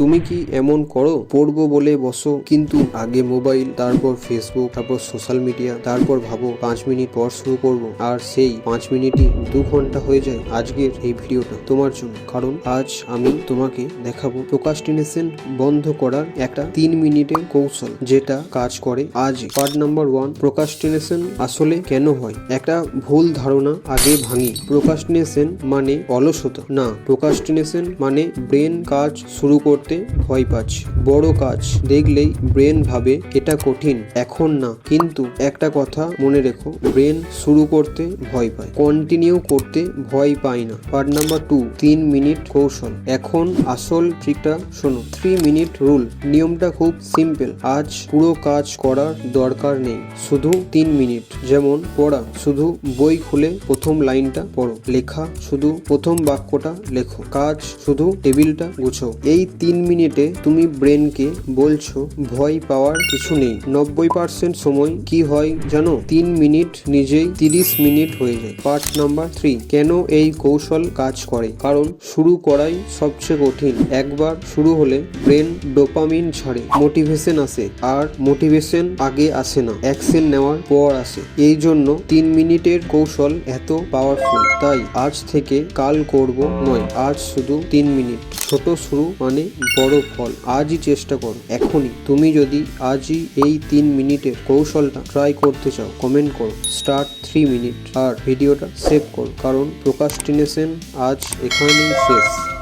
তুমি কি এমন করো? পড়ব বলে বসো। কিন্তু আগে মোবাইল, তারপর ফেসবুক, তারপর সোশ্যাল মিডিয়া, তারপর ভাবো, পাঁচ মিনিট পর শুরু করব। আর সেই পাঁচ মিনিটই দু ঘণ্টা হয়ে যায় আজকের এই ভিডিওটা তোমার জন্য। কারণ আজ আমি তোমাকে দেখাবো প্রোকাস্টিনেশন বন্ধ করার একটা তিন মিনিটের কৌশল যেটা কাজ করে আজ। পার্ট নাম্বার ওয়ান প্রোকাস্টিনেশন আসলে কেন হয়? একটা ভুল ধারণা আগে ভাঙি। প্রোকাস্টিনেশন মানে অলসতা। না প্রোকাস্টিনেশন মানে ব্রেন কাজ শুরু করতে ভয় পাচ্ছে। বড় কাজ। দেখলেই ব্রেন ভাবে এটা কঠিন। এখন না। কিন্তু একটা কথা মনে রেখো, ব্রেন শুরু করতে ভয় পায়। কন্টিনিউ করতে ভয় পায় না। পার্ট নাম্বার টু তিন মিনিট কৌশল। এখন আসল ট্রিকটা শোনো। থ্রি মিনিট রুল নিয়মটা খুব সিম্পল আজ পুরো কাজ করার দরকার নেই। শুধু তিন মিনিট। যেমন পড়া। শুধু বই খুলে প্রথম লাইনটা পড়ো। লেখা। শুধু প্রথম বাক্যটা লেখো। কাজ। শুধু টেবিলটা গুছো। এই তিন মিনিটে তুমি ব্রেনকে বলছো, ভয় পাওয়ার কিছু নেই। নব্বই পার্সেন্ট সময় কি হয় জানো? তিন মিনিট নিজেই তিরিশ মিনিট হয়ে যায়। পার্ট নাম্বার থ্রি, কেন এই কৌশল কাজ করে? কারণ শুরু করাই সবচেয়ে কঠিন। একবার শুরু হলে ব্রেন ডোপামিন ছাড়ে, মোটিভেশন আসে, আর মোটিভেশন আগে আসে না, অ্যাকশন নেওয়ার পর আসে। এই জন্য তিন মিনিটের কৌশল এত পাওয়ারফুল। তাই আজ থেকে কাল করব নয়, আজ শুধু তিন মিনিট। ছোট শুরু মানে বড় ফল। আজই চেষ্টা করো, এখনই। তুমি যদি আজই এই তিন মিনিটের কৌশলটা ট্রাই করতে চাও কমেন্ট করো স্টার্ট থ্রি মিনিট আর ভিডিওটা সেভ করো, কারণ প্রোকাস্টিনেশন আজ এখানেই শেষ।